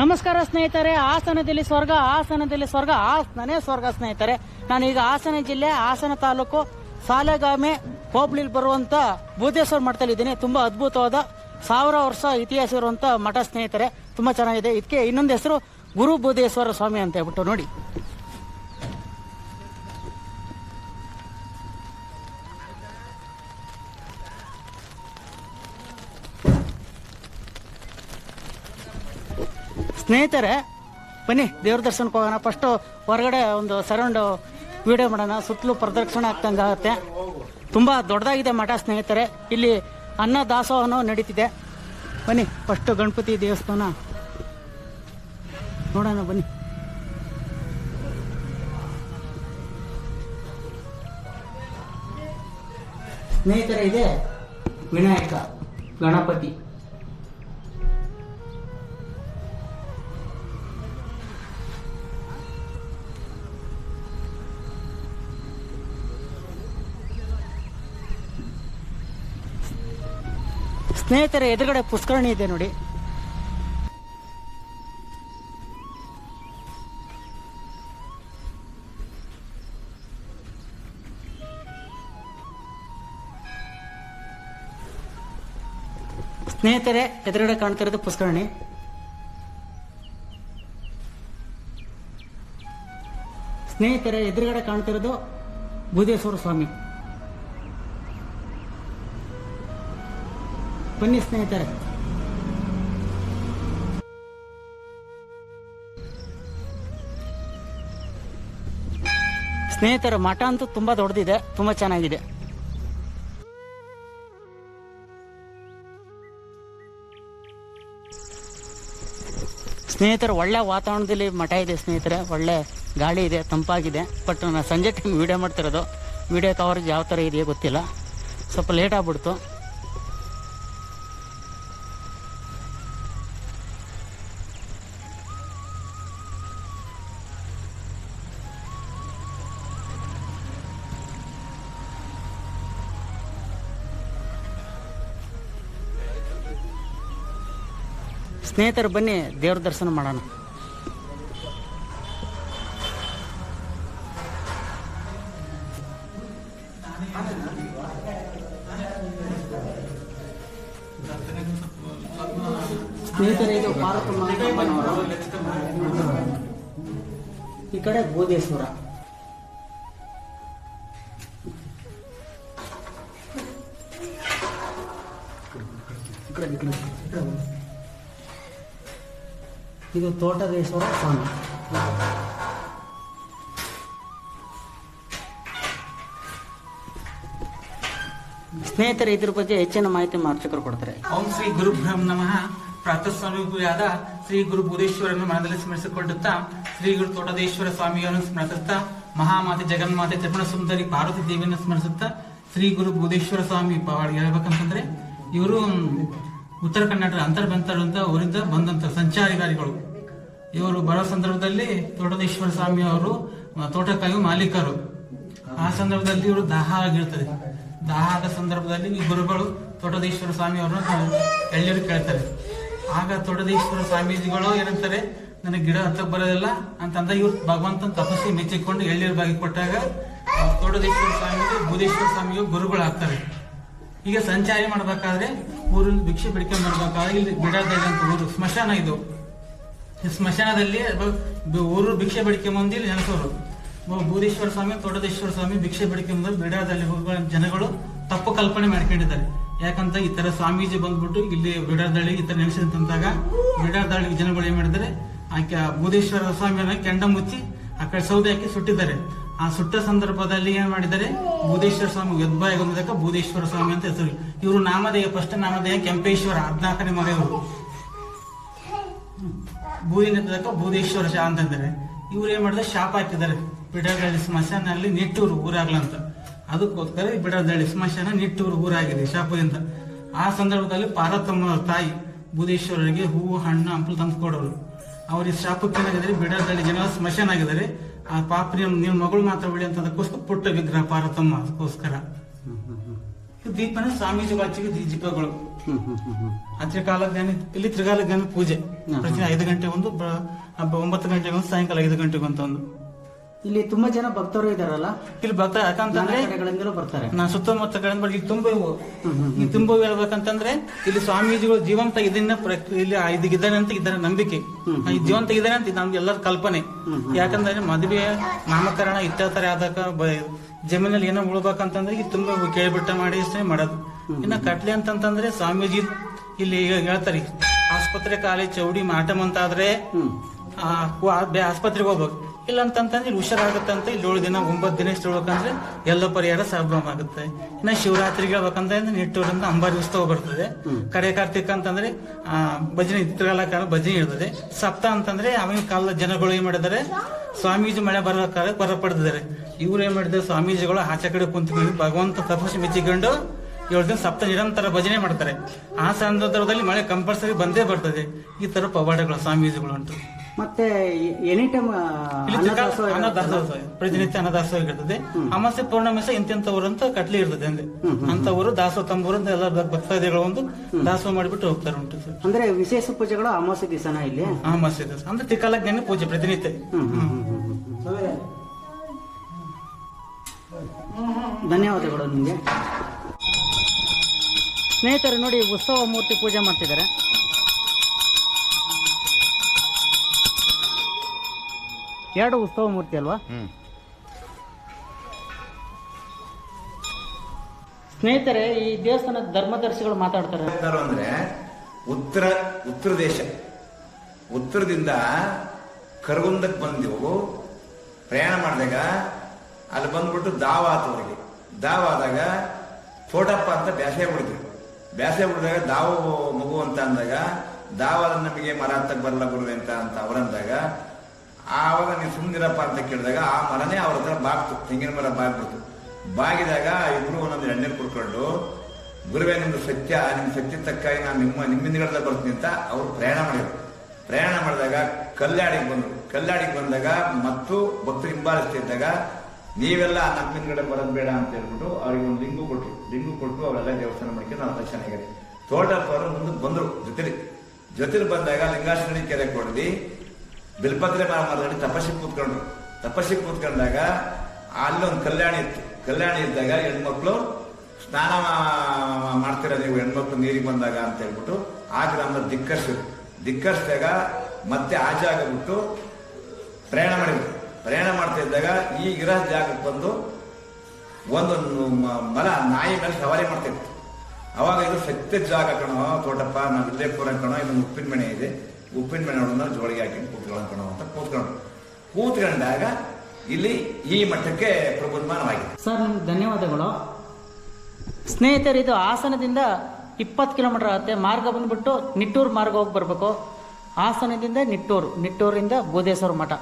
ನಮಸ್ಕಾರ ಸ್ನೇಹಿತರೆ, ಹಾಸನದಲ್ಲಿ ಸ್ವರ್ಗ ಹಾಸನದಲ್ಲಿ ಸ್ವರ್ಗ, ಹಾಸನನೇ ಸ್ವರ್ಗ ಸ್ನೇಹಿತರೆ. ನಾನೀಗ ಹಾಸನ ಜಿಲ್ಲೆ, ಹಾಸನ ತಾಲೂಕು ಸಾಲೆಗಾಮೆ ಹೋಬಳಿಲಿ ಬರುವಂತ ಬೂದೇಶ್ವರ ಮಠದಲ್ಲಿ ಇದ್ದೀನಿ. ತುಂಬಾ ಅದ್ಭುತವಾದ ಸಾವಿರ ವರ್ಷ ಇತಿಹಾಸ ಇರುವಂತ ಮಠ ಸ್ನೇಹಿತರೆ. ತುಂಬಾ ಚೆನ್ನಾಗಿದೆ. ಇದಕ್ಕೆ ಇನ್ನೊಂದು ಹೆಸರು ಗುರು ಬೂದೇಶ್ವರ ಸ್ವಾಮಿ ಅಂತ ಹೇಳ್ಬಿಟ್ಟು ನೋಡಿ. ಸ್ನೇಹಿತರೆ, ಬನ್ನಿ, ದೇವ್ರ ದರ್ಶನಕ್ಕೆ ಹೋಗೋಣ. ಫಸ್ಟು ಹೊರಗಡೆ ಒಂದು ಸರೌಂಡ್ ವಿಡಿಯೋ ಮಾಡೋಣ. ಸುತ್ತಲೂ ಪ್ರದಕ್ಷಿಣೆ ಆಗ್ತಂಗೆ ಆಗುತ್ತೆ ತುಂಬ ದೊಡ್ಡದಾಗಿದೆ ಮಠ ಸ್ನೇಹಿತರೆ. ಇಲ್ಲಿ ಅನ್ನ ದಾಸೋಹನೂ ನಡೀತಿದೆ. ಬನ್ನಿ ಫಸ್ಟು ಗಣಪತಿ ದೇವಸ್ಥಾನ. ನೋಡೋಣ, ಬನ್ನಿ. ಸ್ನೇಹಿತರೆ, ಇದೆ ವಿನಾಯಕ ಗಣಪತಿ. ಸ್ನೇಹಿತರೆ ಎದುರುಗಡೆ ಪುಷ್ಕರಣಿ ಇದೆ ನೋಡಿ. ಸ್ನೇಹಿತರೆ ಎದುರುಗಡೆ ಕಾಣ್ತಿರೋದು ಪುಷ್ಕರಣಿ. ಸ್ನೇಹಿತರೆ ಎದುರುಗಡೆ ಕಾಣ್ತಿರೋದು ಬುಧೇಶ್ವರ ಸ್ವಾಮಿ. ಬನ್ನಿ ಸ್ನೇಹಿತರೆ. ಸ್ನೇಹಿತರ, ಮಠ ಅಂತೂ ತುಂಬಾ ದೊಡ್ಡದಿದೆ, ತುಂಬಾ ಚೆನ್ನಾಗಿದೆ. ಸ್ನೇಹಿತರೆ, ಒಳ್ಳೆ ವಾತಾವರಣದಲ್ಲಿ ಮಠ ಇದೆ ಸ್ನೇಹಿತರೆ, ಒಳ್ಳೆ ಗಾಳಿ ಇದೆ, ತಂಪಾಗಿದೆ ಬಟ್ ನಾನು ಸಂಜೆ ಟೈಮ್ ವಿಡಿಯೋ ಮಾಡ್ತಿರೋದು ವಿಡಿಯೋ ಕವರೇಜ್ ಯಾವ ಥರ ಇದೆಯೋ ಗೊತ್ತಿಲ್ಲ. ಸ್ವಲ್ಪ ಲೇಟ್ ಆಗ್ಬಿಡ್ತು. ಸ್ನೇಹಿತರು ಬನ್ನಿ ದೇವ್ರ ದರ್ಶನ ಮಾಡೋಣ. ಈ ಕಡೆ ಬೋಧೇಶ್ವರ ಇದು ತೋಟದೇಶ್ವರ ಸ್ವಾಮಿ. ಸ್ನೇಹಿತರೆ, ಇದ್ರ ಬಗ್ಗೆ ಹೆಚ್ಚಿನ ಮಾಹಿತಿ ಮಾರ್ಚಕರು ಕೊಡ್ತಾರೆ. ಓಂ ಶ್ರೀ ಗುರುಭ್ರಂ ನಮಃ. ಪ್ರಾತಃ ಸ್ವರೂಪಿಯಾದ ಶ್ರೀ ಗುರು ಬುಧೇಶ್ವರನ್ನು ಮನದಲ್ಲಿ ಸ್ಮರಿಸಿಕೊಳ್ಳುತ್ತಾ ಶ್ರೀ ಗುರು ತೋಟದೇಶ್ವರ ಸ್ವಾಮಿಯನ್ನು ಸ್ಮರಿಸುತ್ತಾ ಮಹಾಮಾತೆ ಜಗನ್ಮಾತೆ ತ್ರಿಪುಣ ಸುಂದರಿ ಪಾರ್ವತಿ ದೇವಿಯನ್ನು ಸ್ಮರಿಸುತ್ತಾ ಶ್ರೀ ಗುರು ಬುಧೇಶ್ವರ ಸ್ವಾಮಿ ಹೇಳ್ಬೇಕಂತಂದ್ರೆ ಇವರು ಉತ್ತರ ಕನ್ನಡ ಅಂತರ್ಬಂತರು ಅಂತ ಊರಿಂದ ಬಂದಂತ ಸಂಚಾರಿಗಾರಿಗಳು. ಇವರು ಬರೋ ಸಂದರ್ಭದಲ್ಲಿ ತೋಟದೇಶ್ವರ ಸ್ವಾಮಿ ಅವರು ತೋಟಕ್ಕಾಗಿ ಮಾಲೀಕರು. ಆ ಸಂದರ್ಭದಲ್ಲಿ ಇವರು ದಾಹ ಆಗಿರ್ತದೆ. ದಾಹ ಆದ ಸಂದರ್ಭದಲ್ಲಿ ಈ ಗುರುಗಳು ತೋಟದೇಶ್ವರ ಸ್ವಾಮಿ ಅವರನ್ನು ಎಳ್ಳೀರು ಕೇಳ್ತಾರೆ. ಆಗ ತೋಟದೇಶ್ವರ ಸ್ವಾಮೀಜಿಗಳು ಏನಂತಾರೆ ನನಗೆ ಗಿಡ ಹತ್ತಕ್ಕೆ ಬರೋದಿಲ್ಲ ಅಂತಂದ ಇವ್ರು ಭಗವಂತನ ತಪಸ್ಸಿ ಮೆಚ್ಚಿಕೊಂಡು ಎಳ್ಳೀರು ಬಾಗಿ ಕೊಟ್ಟಾಗ ತೋಟದೇಶ್ವರ ಸ್ವಾಮಿಗೆ ಬುಧೇಶ್ವರ ಸ್ವಾಮಿಗೆ ಗುರುಗಳು ಆಗ್ತಾರೆ ಈಗ ಸಂಚಾರಿ ಮಾಡಬೇಕಾದ್ರೆ ಊರಿನ ಭಿಕ್ಷೆ ಬಿಡಿಕೆ ಬರ್ಬೇಕಾದ್ರೆ ಇಲ್ಲಿ ಗಿಡ ಊರು, ಸ್ಮಶಾನ ಇದು. ಸ್ಮಶಾನದಲ್ಲಿ ಊರು ಭಿಕ್ಷೆ ಬಡಿಕೆ ಇಲ್ಲಿ ನೆನೆಸೋರು ಬ- ಬೂದೇಶ್ವರ ಸ್ವಾಮಿ, ತೋಟದೇಶ್ವರ ಸ್ವಾಮಿ ಭಿಕ್ಷೆ ಬೆಡಿಕೆಂಬಂದು ಬಿಡಾದಲ್ಲಿ ಹೋಗುವ ಜನಗಳು ತಪ್ಪು ಕಲ್ಪನೆ ಮಾಡ್ಕೊಂಡಿದ್ದಾರೆ. ಯಾಕಂತ ಈ ತರ ಸ್ವಾಮೀಜಿ ಬಂದ್ಬಿಟ್ಟು ಇಲ್ಲಿ ಬಿಡಾದಳ್ಳಿ ಈ ತರ ನೆನೆಸಿದಂತಾಗ ಬಿಡಾದಳ್ಳಿ ಜನಗಳು ಏನ್ ಮಾಡಿದ್ದಾರೆ, ಆಕೆ ಭೂದೇಶ್ವರ ಸ್ವಾಮಿಯನ್ನ ಕೆಂಡ ಮುಚ್ಚಿ ಆ ಕಡೆ ಸೌದೆ ಹಾಕಿ ಸುಟ್ಟಿದ್ದಾರೆ. ಆ ಸುಟ್ಟ ಸಂದರ್ಭದಲ್ಲಿ ಏನ್ ಮಾಡಿದ್ದಾರೆ, ಬೂದೇಶ್ವರ ಸ್ವಾಮಿ ಯದ್ಭಾಯ ಬಂದಾಗ ಬೂದೇಶ್ವರ ಸ್ವಾಮಿ ಅಂತ ಹೆಸರು. ಇವರು ನಾಮಧೇಯ, ಫಸ್ಟ್ ನಾಮಧೇಯ ಕೆಂಪೇಶ್ವರ ಹದಿನಾಲ್ಕನೇ ಮನೆಯವರು ಬೂದಿನದಕ್ಕ ಬೂದೇಶ್ವರ ಶಾ ಅಂತಂದ್ರೆ ಇವ್ರು ಏನ್ ಮಾಡಿದ್ರೆ? ಶಾಪ ಹಾಕಿದ್ದಾರೆ. ಬಿಡದಳ್ಳಿ ಸ್ಮಶಾನಲ್ಲಿ ನಿಟ್ಟೂರು ಊರಾಗ್ಲಂತ. ಅದಕ್ಕೋಸ್ಕರ ಈ ಬಿಡದಳ್ಳಿ ಸ್ಮಶಾನ ನಿಟ್ಟೂರು ಊರಾಗಿದೆ, ಶಾಪದಿಂದ. ಆ ಸಂದರ್ಭದಲ್ಲಿ ಪಾರ್ವತಮ್ಮ ತಾಯಿ ಬೂದೇಶ್ವರರಿಗೆ ಹೂವು, ಹಣ್ಣು, ಹಂಪಲು ತಂದು ಕೊಡೋರು. ಅವ್ರಿಗೆ ಶಾಪಕ್ಕೆ ಏನಾಗಿದ್ದಾರೆ ಬಿಡದಳ್ಳಿ ಜನ ಸ್ಮಶಾನ ಆಗಿದ್ದಾರೆ. ಆ ಪಾಪ ನಿಮ್ಮ ಮಗಳು ಮಾತ್ರ ಬಿಡಿ ಅಂತ ಅದಕ್ಕೋಸ್ಕರ ಪುಟ್ಟ ವಿಗ್ರಹ ಪಾರ್ವತಮ್ಮ ಅದಕ್ಕೋಸ್ಕರ. ದೀಪನ ಸ್ವಾಮೀಜಿ ಬಾಚಿಗೆ ದೀಪಗಳು. ತ್ರಿಕಾಲ ಜ್ಞಾನ ಇಲ್ಲಿ ತ್ರಿಕಾಲ ಜ್ಞಾನ ಪೂಜೆ. ಪ್ರತಿ ಐದು ಗಂಟೆ ಒಂದು ಬ- ಹಬ್ಬ ಒಂಬತ್ತು ಗಂಟೆಗೊಂದು ಸಾಯಂಕಾಲ ಐದು ಗಂಟೆಗೊಂದು ಅಂತ ಒಂದು. ಇಲ್ಲಿ ತುಂಬಾ ಜನ ಭಕ್ತರು ಇದಾರಲ್ಲ? ಇಲ್ಲಿ ಭಕ್ತ ಯಾಕಂತಂದ್ರೆ ಕಡೆಗಳಿಂದಲೂ ಬರ್ತಾರೆ. ನಾ ಸುತ್ತಮುತ್ತ ಕಡೆ ಇಲ್ಲಿ ತುಂಬ ಹ್ಮ್ ಈ ತುಂಬ ಹೇಳ್ಬೇಕಂತಂದ್ರೆ ಇಲ್ಲಿ ಸ್ವಾಮೀಜಿಗಳು ಜೀವಂತ ಇದನ್ನ ಇಲ್ಲಿ ಇಲ್ಲಿ ಇದ್ದಾನೆ ಅಂತ ಇದ್ದಾರೆ ನಂಬಿಕೆ. ಈ ಜೀವಂತ ಇದ್ದಾನೆ ಅಂತ ನಮ್ಗೆ ಎಲ್ಲರ ಕಲ್ಪನೆ. ಯಾಕಂದ್ರೆ ಮದುವೆ ನಾಮಕರಣ ಇತ್ಯಾದಿ ಆದಾಗ ಜಮೀನಲ್ಲಿ ಏನೋ ಉಳ್ಬೇಕಂತಂದ್ರೆ ಇಲ್ಲಿ ತುಂಬ ಕೇಳಿಬಿಟ್ಟ ಮಾಡಿ ಇಷ್ಟೇ ಮಾಡೋದು. ಇನ್ನ ಕಟ್ಲಿ ಅಂತಂತಂದ್ರೆ ಸ್ವಾಮೀಜಿ ಇಲ್ಲಿ ಹೇಳ್ತಾರೆ. ಆಸ್ಪತ್ರೆ ಕಾಲೇಜ್ ಚೌಡಿ ಮಾಟಮ್ ಅಂತ ಆದ್ರೆ ಆಸ್ಪತ್ರೆಗೆ ಹೋಗ್ಬೇಕು. ಇಲ್ಲ ಅಂತಂತಂದ್ರೆ ಇಲ್ಲಿ ಅಂತ ಇಲ್ಲಿ ಏಳು ದಿನ ಒಂಬತ್ತು ದಿನ ಇಷ್ಟು ಹೇಳ್ಬೇಕಂದ್ರೆ ಎಲ್ಲ ಪರಿಹಾರ ಆಗುತ್ತೆ ಇನ್ನು ಶಿವರಾತ್ರಿಗೆ ಹೇಳ್ಬೇಕಂದ್ರೆ ನಿಟ್ಟೂರಿಂದ ಅಂಬಾರಿ ಉತ್ಸವ ಬರ್ತದೆ. ಕಡೆ ಕಾರ್ತಿಕ ಅಂತಂದ್ರೆ ಆ, ಭಜನೆ ಇತ್ರಗಾಲ ಕಾಲ ಭಜನೆ ಇರ್ತದೆ. ಸಪ್ತ ಅಂತಂದ್ರೆ ಆವಾಗಿನ ಕಾಲದ ಜನಗಳು ಏನ್ ಮಾಡಿದ್ದಾರೆ? ಸ್ವಾಮೀಜಿ ಮಳೆ ಬರೋ ಕಾಲ ಬರ ಪಡೆದಿದ್ದಾರೆ. ಇವ್ರು ಏನ್ ಮಾಡಿದ್ದಾರೆ? ಸ್ವಾಮೀಜಿಗಳು ಆಚೆ ಕಡೆ ಕುಂತ್ಕೊಂಡು ಭಗವಂತ ತಪಸ್ಸು ಮೆಚ್ಚಿಕೊಂಡು ಏಳು ದಿನ ಸಪ್ತ ನಿರಂತರ ಭಜನೆ ಮಾಡ್ತಾರೆ. ಆ ಸಂದರ್ಭದಲ್ಲಿ ಮಳೆ ಕಂಪಲ್ಸರಿ ಬಂದೇ ಬರ್ತದೆ. ಈ ತರ ಪವಾಡಗಳು ಸ್ವಾಮೀಜಿಗಳು ಉಂಟು ಮತ್ತೆ ಎನಿ ಟೈಮ್ ಪ್ರತಿನಿತ್ಯ ಅನ್ನದಾಸೋಹ ಇರ್ತದೆ. ಅಮಾಸೆ ಪೂರ್ಣಮಾಸ ಇಂತಿಂತವರು ಅಂತ ಕಟ್ಲಿ ಇರ್ತದೆ ಅಂದ್ರೆ. ಅಂತವರು ದಾಸೋಹ ತಂಬೂರು ಅಂತ ಎಲ್ಲ ಭಕ್- ಭಕ್ತಾದಿಗಳು ಒಂದು ದಾಸೋಹ ಮಾಡಿಬಿಟ್ಟು ಹೋಗ್ತಾರೆ ಉಂಟು ಅಂದ್ರೆ ವಿಶೇಷ ಪೂಜೆಗಳು ಅಮಾವಾಸ್ಯೆ ದಿವಸನ ಇಲ್ಲಿ? ಅಮಾಸೆ ದಿವಸ. ಅಂದ್ರೆ ತ್ರಿಕಾಲಜ್ಞಾನ ಪೂಜೆ ಪ್ರತಿನಿತ್ಯ. ಧನ್ಯವಾದಗಳು ನಿಮಗೆ. ಸ್ನೇಹಿತರು ನೋಡಿ ಉತ್ಸವ ಮೂರ್ತಿ ಪೂಜೆ ಮಾಡ್ತಿದ್ದಾರೆ. ಎರಡು ಉತ್ಸವ ಮೂರ್ತಿ ಅಲ್ವಾ? ಸ್ನೇಹಿತರೆ ಈ ದೇವಸ್ಥಾನದ ಧರ್ಮದರ್ಶಿಗಳು ಮಾತಾಡ್ತಾರೆ. ಅಂದ್ರೆ ಉತ್ತರ ಉತ್ತರ ದೇಶ. ಉತ್ತರದಿಂದ ಕರಗುಂದಕ್ಕೆ ಬಂದೆವು. ಪ್ರಯಾಣ ಮಾಡಿದಾಗ ಅಲ್ಲಿ ಬಂದ್ಬಿಟ್ಟು ದಾವ ಆತವ್ರಿಗೆ. ದಾವ ಆದಾಗ ತೋಟಪ್ಪ ಅಂತ ಬ್ಯಾಸೆ ಬಿಡಿದ್ರು ಬ್ಯಾಸೆ ಬಿಡಿದಾಗ ದಾವ ಮಗು ಅಂತ ಅಂದಾಗ ದಾವ ನಮಗೆ ಮರ ಅಂತ ಬರಲ್ಲ ಗುರುವೆ ಅಂತ ಅಂತ ಅವರಂದಾಗ ಆವಾಗ ನೀವು ಸುಮ್ಮನಿರಪ್ಪ ಅಂತ ಕೇಳಿದಾಗ ಆ ಮರನೇ ಅವ್ರ ಹತ್ರ ಬಾಗ್ತು. ತೆಂಗಿನ ಮರ ಬಾಗ್ಬಿಡ್ತು. ಬಾಗಿದಾಗ ಇಬ್ರು ಒಂದೊಂದು ಎಣ್ಣೆ ಕುಡ್ಕೊಂಡು, ಗುರುವೇ, ನಿಮ್ದು ಸತ್ಯ ನಿಮ್ಮ ಸತ್ಯ ತಕ್ಕಾಗಿ ನಾನು ನಿಮ್ಮ ನಿಮ್ಮಿಂದಗಡೆ ಬರ್ತೀನಿ ಅಂತ ಅವ್ರು ಪ್ರಯಾಣ ಮಾಡಿದ್ರು. ಪ್ರಯಾಣ ಮಾಡಿದಾಗ ಕಲ್ಯಾಣಿಗೆ ಬಂದರು. ಕಲ್ಯಾಣಿಗೆ ಬಂದಾಗ ಮತ್ತು ಭಕ್ತರು ಹಿಂಬಾಲಿಸ್ತಿದ್ದಾಗ ನೀವೆಲ್ಲ ನಮ್ಮ ಹಿಂದ್ಗಡೆ ಬರೋದು ಬೇಡ ಅಂತ ಹೇಳ್ಬಿಟ್ಟು ಅವ್ರಿಗೆ ಒಂದು ಲಿಂಗು ಕೊಟ್ಟರು ಲಿಂಗು ಕೊಟ್ಟು ಅವರೆಲ್ಲ ದೇವಸ್ಥಾನ ಮಾಡ್ಕೊಂಡು ನಾವು ಆಗಿದೆ ತೋಟಪ್ಪವರು ಮುಂದೆ ಬಂದರು ಜೊತೆಲಿ. ಜೊತೆಲಿ ಬಂದಾಗ ಲಿಂಗಾಶ್ರಣಿ ಕೆರೆ ಕೊಡಲಿ ಬಿಲ್ಪತ್ರೆ ಮರ ಮರದಲ್ಲಿ ತಪಸ್ಸಿಗೆ ಕೂತ್ಕೊಂಡ್ರು. ತಪಸ್ಸಿಗೆ ಕೂತ್ಕೊಂಡಾಗ ಅಲ್ಲೊಂದು ಕಲ್ಯಾಣಿ ಇತ್ತು. ಕಲ್ಯಾಣಿ ಇದ್ದಾಗ ಹೆಣ್ಮಕ್ಳು ಸ್ನಾನ ಮಾಡ್ತೀರ ನೀವು ಹೆಣ್ಮಕ್ಳು ನೀರಿಗೆ ಬಂದಾಗ ಅಂತ ಹೇಳ್ಬಿಟ್ಟು ಆ ಗ್ರಾಮದ ದಿಕ್ಕರ್ಸು ದಿಕ್ಕರ್ಸಿದಾಗ ಮತ್ತೆ ಆ ಜಾಗ ಬಿಟ್ಟು ಪ್ರಯಾಣ ಮಾಡಿದ್ರು. ಪ್ರಯಾಣ ಮಾಡ್ತಾ ಇದ್ದಾಗ ಈ ಇರೋ ಜಾಗಕ್ಕೆ ಬಂದು ಒಂದು ಮಲ ನಾಯಿ ಮೇಲೆ ಸವಾರಿ ಮಾಡ್ತಿತ್ತು. ಅವಾಗ ಇದು ಸತ್ಯ ಜಾಗ ಕಣೋ, ತೋಟಪ್ಪ ನಾವು ಇಲ್ಲೇ ಕಣೋ ಇದೊಂದು ಉಪ್ಪಿನ ಮನೆ ಇದೆ. ಉಪ್ಪಿನ ಮನೆ ಜೋಳಿಗೆ ಹಾಕಿ ಕೂತ್ಕೊಳ್ಳೋಣ ಕಣೋ ಅಂತ ಕೂತ್ಕೊಂಡು ಕೂತ್ಕೊಂಡಾಗ ಇಲ್ಲಿ ಈ ಮಠಕ್ಕೆ ಪ್ರಬುದ್ಧಮಾನವಾಗಿದೆ. ಸರ್ ನಿಮ್ಗೆ ಧನ್ಯವಾದಗಳು. ಸ್ನೇಹಿತರು ಇದು ಹಾಸನದಿಂದ ಇಪ್ಪತ್ತು ಕಿಲೋಮೀಟರ್ ಆಗುತ್ತೆ. ಮಾರ್ಗ ಬಂದ್ಬಿಟ್ಟು ನಿಟ್ಟೂರು ಮಾರ್ಗ ಹೋಗಿ ಬರಬೇಕು. ಹಾಸನದಿಂದ ನಿಟ್ಟೂರು ನಿಟ್ಟೂರಿಂದ ಬೋಧೇಶ್ವರ ಮಠ.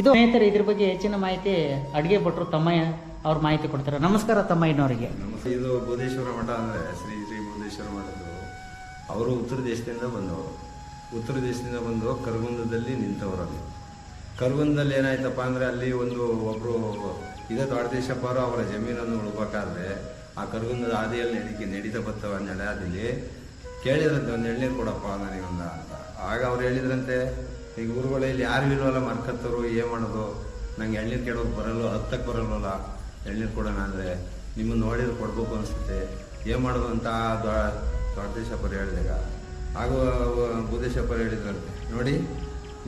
ಇದು ಸ್ನೇಹಿತರೆ ಇದ್ರ ಬಗ್ಗೆ ಹೆಚ್ಚಿನ ಮಾಹಿತಿ ಅಡುಗೆ ಭಟ್ರು ತಮ್ಮಯ್ಯ ಅವ್ರ ಮಾಹಿತಿ ಕೊಡ್ತಾರೆ. ನಮಸ್ಕಾರ ತಮ್ಮಯ್ಯನವರಿಗೆ. ನಮಸ್ತೆ ಇದು ಬೋಧೇಶ್ವರ ಮಠ ಅಂದರೆ ಶ್ರೀ ಶ್ರೀ ಬೋಧೇಶ್ವರ ಮಠದ್ದು. ಅವರು ಉತ್ತರ ದೇಶದಿಂದ ಬಂದವರು. ಉತ್ತರ ದೇಶದಿಂದ ಬಂದು ಕರಗುಂದದಲ್ಲಿ ನಿಂತವರಲ್ಲಿ. ಕರಗುಂದದಲ್ಲಿ ಏನಾಯ್ತಪ್ಪ ಅಂದರೆ ಅಲ್ಲಿ ಒಂದು ಒಬ್ಬರು ಇದೇ ದ್ವಾಡದೇಶಪ್ಪ ಅವರು ಜಮೀನನ್ನು ಉಳ್ಬೇಕಾದ್ರೆ ಆ ಕರಗುಂದದ ಹಾದಿಯಲ್ಲಿ ನಡಿಕೆ ನಡೀತಾ ಬರ್ತಾವ ಹಾದಿಲಿ ಕೇಳಿದ್ರಂತೆ, ಒಂದು ಎಳ್ನೀರು ಕೊಡಪ್ಪ ನನಗೊಂದ ಅಂತ. ಆಗ ಅವ್ರು ಹೇಳಿದ್ರಂತೆ, ಈಗ ಊರುಗಳಲ್ಲಿ ಯಾರು ಇಲ್ವಲ್ಲ ಮರ್ಕತ್ತರು ಏನು ಮಾಡೋದು? ನಂಗೆ ಎಳ್ನೀರು ಕೆಡೋಕೆ ಬರಲ್ಲ ಹತ್ತಕ್ಕೆ ಬರಲ್ವಲ್ಲ? ಎಳ್ನೀರು ಕೊಡೋಣ ಅಂದರೆ ನಿಮ್ಮನ್ನು ನೋಡಿದ್ರೆ ಕೊಡ್ಬೇಕು ಅನಿಸುತ್ತೆ. ಏನು ಮಾಡೋದು? ಅಂತ ದೊಡ್ಡದೇಶಪ್ಪರು ಹೇಳಿದಾಗ ಆಗ ಬುದ್ಧೇಶಪ್ಪರು ಹೇಳಿದ್ರಂತೆ ನೋಡಿ,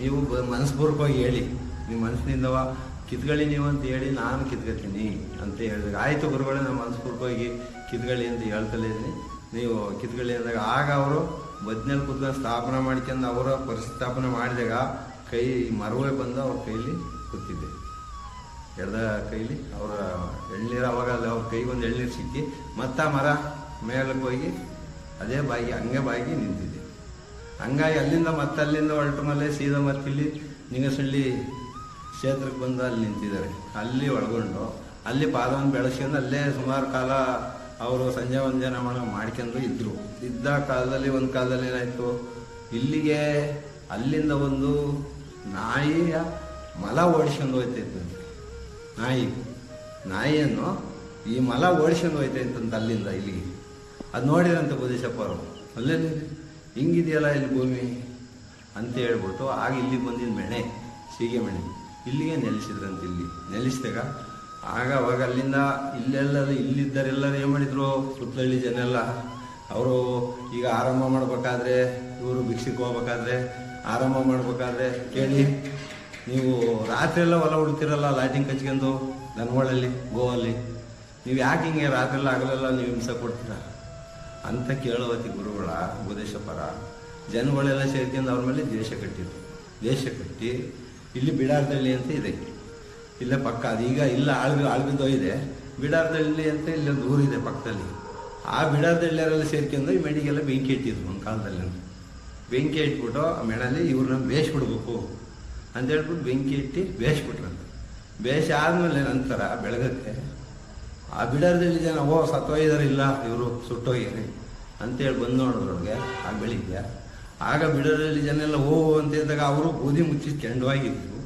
ನೀವು ಮನಸ್ಪೂರ್ವಕವಾಗಿ ಹೇಳಿ. ನಿಮ್ಮ ಮನಸ್ಸಿನಿಂದವ ಕಿತ್ಗಳಿ ನೀವು ಅಂತ ಹೇಳಿ ನಾನು ಕಿತ್ಕೊತೀನಿ ಅಂತ ಹೇಳಿದಾಗ, ಆಯಿತು ಗುರುಗಳೇ, ನಾನು ಮನಸ್ಪೂರ್ವಕವಾಗಿ ಕಿತ್ಗಳಿ ಅಂತ ಹೇಳ್ತಲೇ ಇದ್ದೀನಿ. ನೀವು ಕಿತ್ಗಳಿ ಅಂದಾಗ, ಆಗ ಅವರು ಬದ್ನಲ್ಲಿ ಕೂತ್ಕೊಂಡು ಸ್ಥಾಪನೆ ಮಾಡ್ಕೊಂಡು ಅವರ ಪರಿಸ್ಥಾಪನೆ ಮಾಡಿದಾಗ ಕೈ ಮರವೇ ಬಂದು ಅವ್ರ ಕೈಲಿ ಕೂತಿದ್ದೆ. ಎಡದ ಕೈಲಿ ಅವರ ಎಳ್ನೀರು, ಅವಾಗ ಅಲ್ಲಿ ಅವ್ರ ಕೈಗೊಂದು ಎಳ್ನೀರು ಸಿಕ್ಕಿ, ಮತ್ತೆ ಮರ ಮೇಲಕ್ಕೆ ಹೋಗಿ ಅದೇ ಬಾಯಿ, ಹಂಗೆ ಬಾಗಿ ನಿಂತಿದೆ. ಹಂಗಾಗಿ ಅಲ್ಲಿಂದ ಮತ್ತೆ ಅಲ್ಲಿಂದ ಹೊರಟ ಸೀದಾ ಮತ್ತೆ ಇಲ್ಲಿ ನಿಂಗಸಳ್ಳಿ ಕ್ಷೇತ್ರಕ್ಕೆ ಬಂದು ಅಲ್ಲಿ ನಿಂತಿದ್ದಾರೆ. ಅಲ್ಲಿ ಒಳಗೊಂಡು, ಅಲ್ಲಿ ಪಾದವನ್ನು ಬೆಳೆಸ್ಕೊಂಡು ಅಲ್ಲೇ ಸುಮಾರು ಕಾಲ ಅವರು ಸಂಜೆ ವಂದನ ಮಾಡ, ಮಾಡ್ಕೊಂಡು ಇದ್ದರು ಇದ್ದ ಕಾಲದಲ್ಲಿ, ಒಂದು ಕಾಲದಲ್ಲಿ ಏನಾಯ್ತು? ಇಲ್ಲಿಗೆ ಅಲ್ಲಿಂದ ಒಂದು ನಾಯಿಯ ಮಲ ಓಡಿಸ್ಕೊಂಡು ಹೋಯ್ತೈತೆ ನಾಯಿ, ನಾಯಿಯನ್ನು ಈ ಮಲ ಓಡಿಸ್ಕೊಂಡು ಅಂತ ಅಲ್ಲಿಂದ ಇಲ್ಲಿಗೆ. ಅದು ನೋಡಿದ್ರಂತೆ ಬುದ್ಧಿಶಪ್ಪ ಅವರು. ಅಲ್ಲೇ ಹಿಂಗಿದೆಯಲ್ಲ ಇಲ್ಲಿ ಭೂಮಿ ಅಂತ ಹೇಳ್ಬಿಟ್ಟು ಆಗ ಇಲ್ಲಿಗೆ ಬಂದಿದ್ದು ಮೆಣೆ, ಸೀಗೆ ಮೆಣೆ. ಇಲ್ಲಿಗೆ ನೆಲೆಸಿದ್ರಂತೆ ಇಲ್ಲಿ. ನೆಲೆಸಿದಾಗ ಆಗ ಅವಾಗ ಅಲ್ಲಿಂದ ಇಲ್ಲೆಲ್ಲರೂ ಇಲ್ಲಿದ್ದರೆಲ್ಲರೂ ಏನು ಮಾಡಿದ್ರು? ಸುತ್ತಳ್ಳಿ ಜನ ಎಲ್ಲ ಅವರು ಈಗ ಆರಂಭ ಮಾಡಬೇಕಾದ್ರೆ ಇವರು ಭಿಕ್ಷಕ್ಕೆ ಹೋಗ್ಬೇಕಾದ್ರೆ ಆರಂಭ ಮಾಡಬೇಕಾದ್ರೆ ಕೇಳಿ, ನೀವು ರಾತ್ರಿ ಎಲ್ಲ ಹೊಲ ಹುಡ್ತಿರಲ್ಲ ಲೈಟಿಂಗ್ ಕಚ್ಕೊಂಡು ದನಗಳಲ್ಲಿ ಗೋವಲ್ಲಿ. ನೀವು ಯಾಕೆ ಹಿಂಗೆ ರಾತ್ರಿ ಎಲ್ಲ ಹಗಲೆಲ್ಲ ನೀವು ಹಿಂಸೆ ಕೊಡ್ತೀರಾ? ಅಂತ ಕೇಳುವತಿ ಗುರುಗಳ ಉಪದೇಶಪರ ಜನಗಳೆಲ್ಲ ಸೇರ್ಕೊಂಡು ಅವ್ರ ಮೇಲೆ ದೇಶ ಕಟ್ಟಿದ್ರು. ದೇಶ ಕಟ್ಟಿ, ಇಲ್ಲಿ ಬಿಡಾರದಳ್ಳಿ ಅಂತ ಇದೆ. ಇಲ್ಲೇ ಪಕ್ಕ ಅದೀಗ ಇಲ್ಲ ಆಳ್ಬಿ ಆಳ್ಬಿದ್ದು ಇದೆ. ಬಿಡಾರದಳ್ಳಿ ಅಂತ ಇಲ್ಲೊಂದು ಊರಿದೆ ಪಕ್ಕದಲ್ಲಿ. ಆ ಬಿಡಾರದಳ್ಳಿಯರೆಲ್ಲ ಸೇರ್ಕೊಂಡು ಈ ಮೆಡಿಗೆಲ್ಲ ಬೆಂಕಿ ಇಟ್ಟಿದ್ರು ಒಂದು ಕಾಲದಲ್ಲಿ ಬೆಂಕಿ ಇಟ್ಬಿಟ್ಟು ಆ ಮೆಣಲ್ಲಿ ಇವ್ರನ್ನ ಬೇಯಿಸ್ಬಿಡ್ಬೇಕು ಅಂತ ಹೇಳ್ಬಿಟ್ಟು ಬೆಂಕಿ ಇಟ್ಟು ಬೇಯಿಸ್ಬಿಟ್ರಂತ ಬೇಯಿಸಿ ಆದಮೇಲೆ ನಂತರ ಬೆಳಗಕ್ಕೆ ಆ ಬಿಡಾರದಲ್ಲಿ ಜನ, ಓ ಇಲ್ಲ ಇವರು ಸುಟ್ಟೋಗ್ಯಾರೆ ಅಂತೇಳಿ ಬಂದು ನೋಡಿದ್ರೊಳಗೆ ಆ ಬೆಳಿಗ್ಗೆ. ಆಗ ಬಿಡಾರದಲ್ಲಿ ಜನ ಎಲ್ಲ ಓ, ಅಂತ ಇದ್ದಾಗ ಅವರು ಬೂದಿ ಮುಚ್ಚಿ ಕೆಂಡವಾಗಿದ್ರು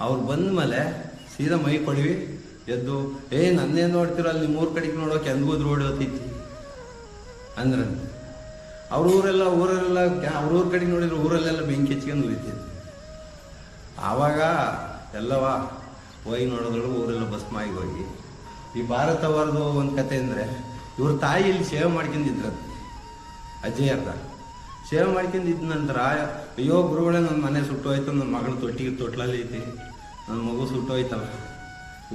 ಅವ್ರು ಬಂದ ಮೇಲೆ ಸೀದಾ ಮೈ ಕೊಡಿವಿ, ಎದ್ದು, ಏ, ನನ್ನೇನು ನೋಡ್ತಿರೋ? ಅಲ್ಲಿ ಮೂರು ಕಡೆಗೆ ನೋಡೋಕೆ ಕೆಂದ್ಬೂದ್ ರೋಡ್ ಹೋಗ್ತಿತ್ತು ಅಂದ್ರೆ ಅವ್ರ ಊರೆಲ್ಲ ಊರಲ್ಲೆಲ್ಲ ಅವ್ರ ಊರ ಕಡೆಗೆ ನೋಡಿದ್ರೆ ಊರಲ್ಲೆಲ್ಲ ಬೆಂಕಿ ಹಚ್ಕೊಂಡು ಉರಿತಿದ್ರು ಆವಾಗ ಎಲ್ಲವ ಹೋಗಿ ನೋಡಿದ್ರು ಊರೆಲ್ಲ ಮಾಯಿಗೆ ಹೋಗಿ. ಈ ಭಾರತವರದು ಒಂದು ಕತೆ ಅಂದರೆ ಇವ್ರ ತಾಯಿ ಇಲ್ಲಿ ಸೇವೆ ಮಾಡ್ಕೊಂಡಿದ್ರಂತೆ ಅಜ್ಜಯ್ಯರ್ದ ಸೇವೆ ಮಾಡ್ಕೊಂಡಿದ್ದ ನಂತರ, ಅಯ್ಯೋ ಗುರುಗಳೇ ನನ್ನ ಮನೆ ಸುಟ್ಟೋಯ್ತು ನನ್ನ ಮಗಳು ತೊಟ್ಟಿಗೆ ತೊಟ್ಲಲ್ಲಿ ಐತಿ ನನ್ನ ಮಗು ಸುಟ್ಟೋಯ್ತಲ್ಲ,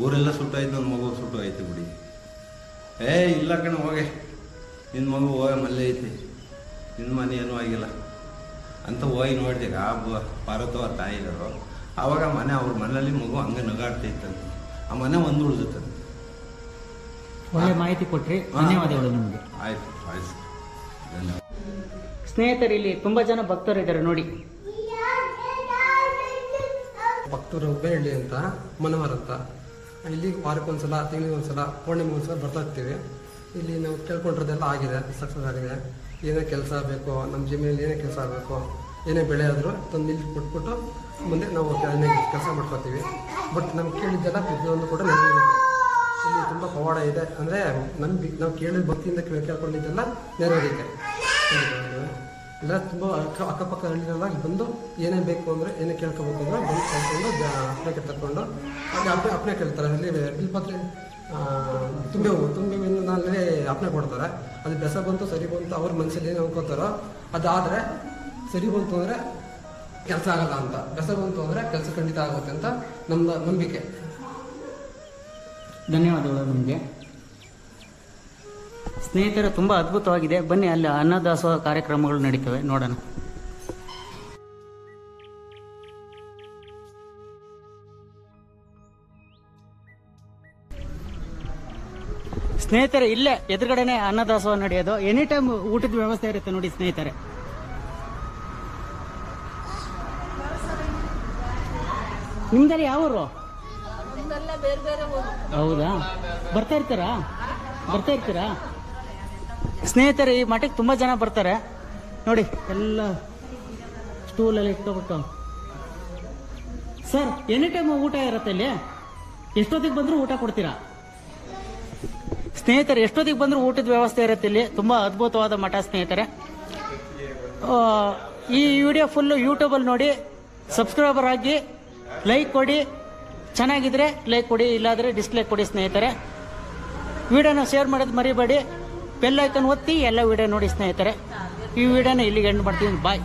ಊರೆಲ್ಲ ಸುಟ್ಟೋಯ್ತು ನನ್ನ ಮಗು ಸುಟ್ಟೋಯ್ತು ಬಿಡಿ. ಏ, ಇಲ್ಲ ಕಣ, ಹೋಗೆ. ನಿನ್ನ ಮಗು ಹೋಗ ಮಲ್ಲೆ ಐತಿ ನಿನ್ನ ಮನೆ ಏನೂ ಆಗಿಲ್ಲ. ಅಂತ ಹೋಗಿ ನೋಡಿದಾಗ, ಆ ಬ- ತಾಯಿ ತಾಯಿದರು ಆವಾಗ ಮನೆ ಅವ್ರ ಮನೆಯಲ್ಲಿ ಮಗು ಹಂಗೆ ನಗಾಡ್ತಾ ಇತ್ತಂತೆ ಆ ಮನೆ ಒಂದು ಉಳಿದುತ್ತಂತೆ ಒಳ್ಳೆ ಮಾಹಿತಿ ಕೊಟ್ರಿ ಧನ್ಯವಾದಗಳು ನಿಮಗೆ. ಆಯ್ತು ಆಯ್ತು. ಧನ್ಯವಾದ. ಸ್ನೇಹಿತರು ಇಲ್ಲಿ ತುಂಬಾ ಜನ ಭಕ್ತರಿದ್ದಾರೆ ನೋಡಿ. ಭಕ್ತರು ಹುಬ್ಬಳ್ಳಿ ಅಂತ ಮನೋಹರ್ ಅಂತ. ಇಲ್ಲಿ ವಾರಕ್ಕೊಂದ್ಸಲ ತಿಂಗಳಿಗೊಂದ್ಸಲ ಪೂರ್ಣಿಮೆಗೊಂದ್ಸಲ ಬರ್ತಾ ಇರ್ತೀವಿ. ಇಲ್ಲಿ ನಾವು ಕೇಳ್ಕೊಂಡಿರೋದೆಲ್ಲ ಆಗಿದೆ ಸಕ್ಸಸ್ ಆಗಿದೆ. ಏನೇ ಕೆಲಸ ಬೇಕೋ ನಮ್ಮ ಜಮೀನಲ್ಲಿ ಏನೇ ಕೆಲಸ ಆಗಬೇಕು ಏನೇ ಬೆಳೆ ಆದರೂ ತಂದು ಇಲ್ಲಿ ಕೊಟ್ಬಿಟ್ಟು ಮುಂದೆ ನಾವು ಕೆಲಸ ಮಾಡ್ಕೊತೀವಿ. ಬಟ್ ನಮ್ಗೆ ಕೇಳಿದ್ದೆಲ್ಲ ಪ್ರತಿಯೊಂದು ಕೂಡ ಪವಾಡ ಇದೆ ಅಂದರೆ ನಮ್ಮ ನಾವು ಕೇಳಿದ ಭಕ್ತಿಯಿಂದ ಕೇಳ್- ಕೇಳ್ಕೊಂಡಿದ್ದೆಲ್ಲ ನೆರವೇರಿದೆ ಇಲ್ಲ ತುಂಬ ಅಕ್ಕ ಅಕ್ಕಪಕ್ಕ ಹಳ್ಳಿನೆಲ್ಲ ಬಂದು ಏನೇ ಬೇಕು ಅಂದರೆ ಏನೇ ಕೇಳ್ಕೊಬೇಕು ಅಂದರೆ ಬಂದು ಕೇಳ್ಕೊಂಡು ಅಪ್ಪಣೆ ತಗೊಂಡು ಬಿಲ್ ಅಪ್ಪಣೆ ಕೇಳ್ತಾರೆ. ಅಲ್ಲಿ ಬಿಲ್ಪತ್ರೆ ತುಂಬೆ ಹೂವು ತುಂಬೆ ಹೂವಿನಲ್ಲಿ ಅಪ್ಪಣೆ ಕೊಡ್ತಾರೆ. ಅದು ಬೆಸ ಬಂತು, ಸರಿ ಬಂತು, ಅವ್ರ ಮನಸ್ಸಲ್ಲಿ ಏನು ಅನ್ಕೋತಾರೋ ಅದಾದರೆ ಸರಿ ಬಂತು ಅಂದರೆ ಕೆಲಸ ಆಗಲ್ಲ ಅಂತ. ಬೆಸ ಬಂತು ಅಂದರೆ ಕೆಲಸ ಖಂಡಿತ ಆಗುತ್ತೆ ಅಂತ ನಮ್ಮ ನಂಬಿಕೆ. ಧನ್ಯವಾದಗಳು ನಿಮಗೆ. ಸ್ನೇಹಿತರೆ, ತುಂಬ ಅದ್ಭುತವಾಗಿದೆ. ಬನ್ನಿ, ಅಲ್ಲಿ ಅನ್ನದಾಸೋಹ ಕಾರ್ಯಕ್ರಮಗಳು ನಡೀತವೆ. ನೋಡೋಣ. ಸ್ನೇಹಿತರೆ, ಇಲ್ಲೇ, ಎದುರುಗಡೆನೆ ಅನ್ನದಾಸೋಹ ನಡೆಯೋದು. ಎನಿ ಟೈಮ್ ಊಟದ ವ್ಯವಸ್ಥೆ ಇರುತ್ತೆ ನೋಡಿ ಸ್ನೇಹಿತರೆ. ನಿಮ್ದಲ್ಲಿ ಯಾವ ಊರು ಹೌದಾ? ಬರ್ತಾ ಇರ್ತೀರಾ? ಬರ್ತಾ ಇರ್ತೀರಾ? ಸ್ನೇಹಿತರೆ, ಈ ಮಠಕ್ಕೆ ತುಂಬ ಜನ ಬರ್ತಾರೆ. ನೋಡಿ, ಎಲ್ಲ ಸ್ಟೂಲಲ್ಲಿ ಇಟ್ಕೊಬಿಟ್ಟು. ಸರ್, ಎನಿ ಟೈಮ್ ಊಟ ಇರುತ್ತೆ ಇಲ್ಲಿ? ಎಷ್ಟೊತ್ತಿಗೆ ಬಂದರೂ ಊಟ ಕೊಡ್ತೀರಾ? ಸ್ನೇಹಿತರೆ, ಎಷ್ಟೊತ್ತಿಗೆ ಬಂದರೂ ಊಟದ ವ್ಯವಸ್ಥೆ ಇರುತ್ತೆ ಇಲ್ಲಿ? ತುಂಬ ಅದ್ಭುತವಾದ ಮಠ, ಸ್ನೇಹಿತರೆ. ಈ ವಿಡಿಯೋ ಫುಲ್ಲು ಯೂಟ್ಯೂಬಲ್ಲಿ ನೋಡಿ. ಸಬ್ಸ್ಕ್ರೈಬರ್ ಆಗಿ ಲೈಕ್ ಕೊಡಿ. ಚೆನ್ನಾಗಿದ್ರೆ ಲೈಕ್ ಕೊಡಿ, ಇಲ್ಲಾದರೆ ಡಿಸ್ಲೈಕ್ ಕೊಡಿ ಸ್ನೇಹಿತರೆ. ವಿಡಿಯೋನ ಶೇರ್ ಮಾಡೋದು ಮರಿಬೇಡಿ. ಬೆಲ್ಲೈಕನ್ ಒತ್ತಿ ಎಲ್ಲ ವಿಡಿಯೋ ನೋಡಿ ಸ್ನೇಹಿತರೆ. ಈ ವಿಡಿಯೋನ ಇಲ್ಲಿಗೆ ಎಂಡ್ ಮಾಡ್ತೀನಿ ಬಾಯ್